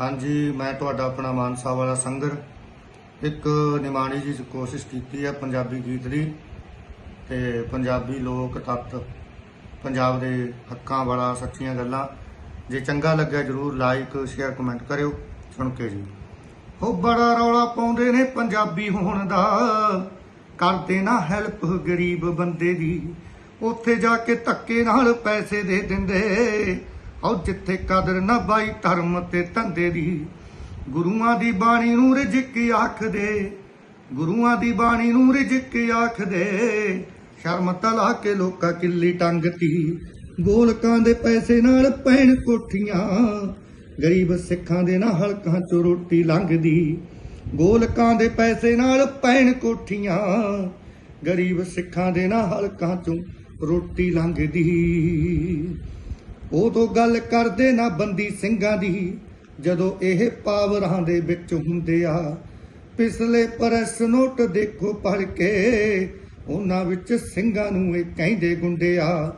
ਹਾਂਜੀ, ਮੈਂ ਤੁਹਾਡਾ ਆਪਣਾ ਮਾਨਸਾ ਵਾਲਾ ਸੰਗਰ। ਇੱਕ ਨਿਮਾਣੀ ਜੀ ਕੋਸ਼ਿਸ਼ ਕੀਤੀ ਹੈ ਪੰਜਾਬੀ ਗੀਤ ਦੀ ਤੇ ਪੰਜਾਬੀ ਲੋਕ ਤੱਤ, ਪੰਜਾਬ ਦੇ ਹੱਕਾਂ ਵਾਲਾ ਸੱਚੀਆਂ ਗੱਲਾਂ। ਜੇ ਚੰਗਾ ਲੱਗਿਆ ਜਰੂਰ ਲਾਈਕ ਸ਼ੇਅਰ ਕਮੈਂਟ ਕਰਿਓ। ਸੁਣ ਕੇ ਜੀ। ਹੋ ਬੜਾ ਰੌਲਾ ਪਾਉਂਦੇ ਨੇ ਪੰਜਾਬੀ ਹੋਣ ਦਾ। ਕਰਦੇ ਨਾ ਹੈਲਪ ਗਰੀਬ ਬੰਦੇ ਦੀ। ਉੱਥੇ ਜਾ ਕੇ ਧੱਕੇ ਨਾਲ ਪੈਸੇ ਦੇ ਦਿੰਦੇ। ਔਰ ਜਿੱਥੇ ਕਦਰ ਨਾ ਬਾਈ ਧਰਮ ਤੇ ਧੰਦੇ ਦੀ। ਗੁਰੂਆਂ ਦੀ ਬਾਣੀ ਨੂੰ ਰਿਜਕ ਆਖਦੇ। ਗੁਰੂਆਂ ਦੀ ਬਾਣੀ ਨੂੰ ਰਿਜਕ ਆਖਦੇ। ਸ਼ਰਮ ਤਲਾ ਕੇ ਲੋਕਾਂ ਕਿੱਲੀ ਟੰਗਤੀ ਗੋਲਕਾਂ ਦੇ ਪੈਸੇ ਨਾਲ ਪੈਣ ਕੋਠੀਆਂ। ਗਰੀਬ ਸਿੱਖਾਂ ਦੇ ਨਾ ਹਲਕਾਂ ਚੋਂ ਰੋਟੀ ਲੰਘਦੀ। ਗੋਲਕਾਂ ਦੇ ਪੈਸੇ ਨਾਲ ਪੈਣ ਕੋਠੀਆਂ। ਗਰੀਬ ਸਿੱਖਾਂ ਦੇ ਨਾ ਹਲਕਾਂ ਚੋਂ ਰੋਟੀ ਲੰਘਦੀ। ਉਦੋਂ ਗੱਲ ਕਰਦੇ ਨਾ ਬੰਦੀ ਸਿੰਘਾਂ ਦੀ, ਜਦੋਂ ਇਹ ਪਾਵਰਾਂ ਦੇ ਵਿੱਚ ਹੁੰਦੇ ਆ। ਪਿਛਲੇ ਪ੍ਰੈਸ ਨੋਟ ਦੇਖੋ ਪੜ ਕੇ, ਉਹਨਾਂ ਵਿੱਚ ਸਿੰਘਾਂ ਨੂੰ ਇਹ ਕਹਿੰਦੇ ਗੁੰਡੇ ਆ।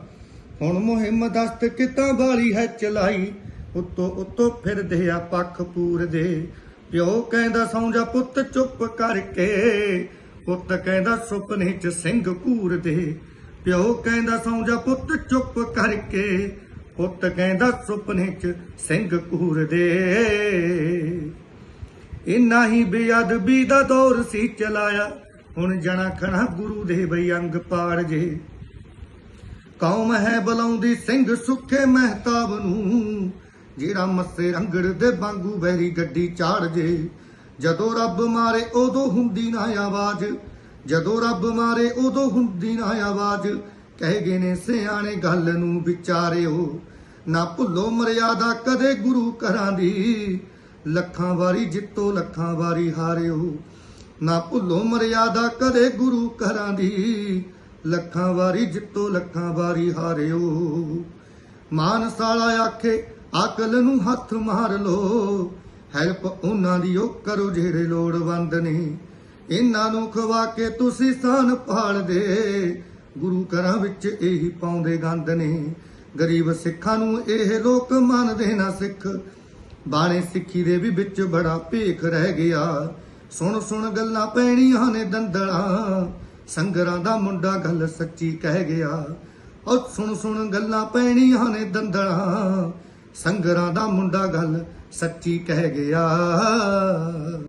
ਹੁਣ ਮੁਹਿੰਮ ਦਸਤ ਕਿਤਾਂ ਵਾਲੀ ਹੈ ਚਲਾਈ, ਉੱਤੋਂ ਉੱਤੋਂ ਫਿਰਦੇ ਆ ਪੱਖ ਪੂਰਦੇ। ਪਿਓ ਕਹਿੰਦਾ ਸੌਂ ਜਾ ਪੁੱਤ ਚੁੱਪ ਕਰਕੇ, ਪੁੱਤ ਕਹਿੰਦਾ ਸੁਪਨੇ 'ਚ ਸਿੰਘ ਘੂਰਦੇ ਪਿਓ ਕਹਿੰਦਾ ਸੌਂ ਜਾ ਪੁੱਤ ਚੁੱਪ ਕਰਕੇ ਪੁੱਤ ਕਹਿੰਦਾ ਸੁਪਨੇ 'ਚ ਸਿੰਘ ਘੂਰਦੇ ਇਨਾ ਹੀ ਬੇਅਦਬੀ ਦਾ ਦੌਰ ਸੀ ਚਲਾਇਆ। ਹੁਣ ਜਣਾ ਖਣਾ ਗੁਰੂ ਦੇ ਬਈ ਅੰਗ ਪਾੜ ਜੇ। ਕੌਮ ਹੈ ਬਲਾਉਂਦੀ ਸਿੰਘ ਸੁੱਖੇ ਮਹਿਤਾਬ ਨੂੰ। ਜਿਹੜਾ ਮੱਸੇ ਰੰਗੜ ਦੇ ਵਾਂਗੂ ਬਹਿਰੀ ਗੱਡੀ ਚਾੜ ਜੇ। ਜਦੋਂ ਰੱਬ ਮਾਰੇ ਉਦੋਂ ਹੁੰਦੀ ਨਾ ਆਵਾਜ਼। ਜਦੋਂ ਰੱਬ ਮਾਰੇ ਉਦੋਂ ਹੁੰਦੀ ਨਾ ਆਵਾਜ਼। ਕਹਿ ਗਏ ਨੇ ਸਿਆਣੇ ਗੱਲ ਨੂੰ ਵਿਚਾਰਿਓ। ਨਾ ਭੁੱਲੋ ਮਰਿਆਦਾ ਕਦੇ ਗੁਰੂ ਘਰਾਂ ਦੀ। ਲੱਖਾਂ ਵਾਰੀ ਜਿੱਤੋ, ਲੱਖਾਂ ਵਾਰੀ ਹਾਰਿਓ। ਨਾ ਭੁੱਲੋ ਮਰਿਆਦਾ ਕਦੇ ਗੁਰੂ ਘਰਾਂ ਦੀ। ਲੱਖਾਂ ਵਾਰੀ ਜਿੱਤੋ, ਲੱਖਾਂ ਵਾਰੀ ਹਾਰਿਓ। ਮਾਨਸਾਲਾ ਆਖੇ ਅਕਲ ਨੂੰ ਹੱਥ ਮਾਰ ਲੋ ਹੈਲਪ ਉਹਨਾਂ ਦੀ, ਉਹ ਕਰੋ ਜਿਹੜੇ ਲੋੜਵੰਦ ਨੇ। ਇਹਨਾਂ ਨੂੰ ਖਵਾ ਕੇ ਤੁਸੀਂ ਸਾਨ ਪਾਲਦੇ ਗੁਰੂ ਘਰਾਂ ਵਿੱਚ ਇਹੀ ਪਾਉਂਦੇ ਗੰਦ ਨੇ। ਗਰੀਬ ਸਿੱਖਾਂ ਨੂੰ ਇਹ ਲੋਕ ਮੰਨਦੇ ਨਾ ਸਿੱਖ। ਬਾਣੇ ਸਿੱਖੀ ਦੇ ਵੀ ਵਿੱਚ ਬੜਾ ਭੇਖ ਰਹਿ ਗਿਆ। ਸੁਣ ਸੁਣ ਗੱਲਾਂ ਪੈਣੀਆਂ ਨੇ ਦੰਦਲਾਂ। ਸੰਗਰਾਂ ਦਾ ਮੁੰਡਾ ਗੱਲ ਸੱਚੀ ਕਹਿ ਗਿਆ। ਉਹ ਸੁਣ ਸੁਣ ਗੱਲਾਂ ਪੈਣੀਆਂ ਨੇ ਦੰਦਲਾਂ। ਸੰਗਰਾਂ ਦਾ ਮੁੰਡਾ ਗੱਲ ਸੱਚੀ ਕਹਿ ਗਿਆ।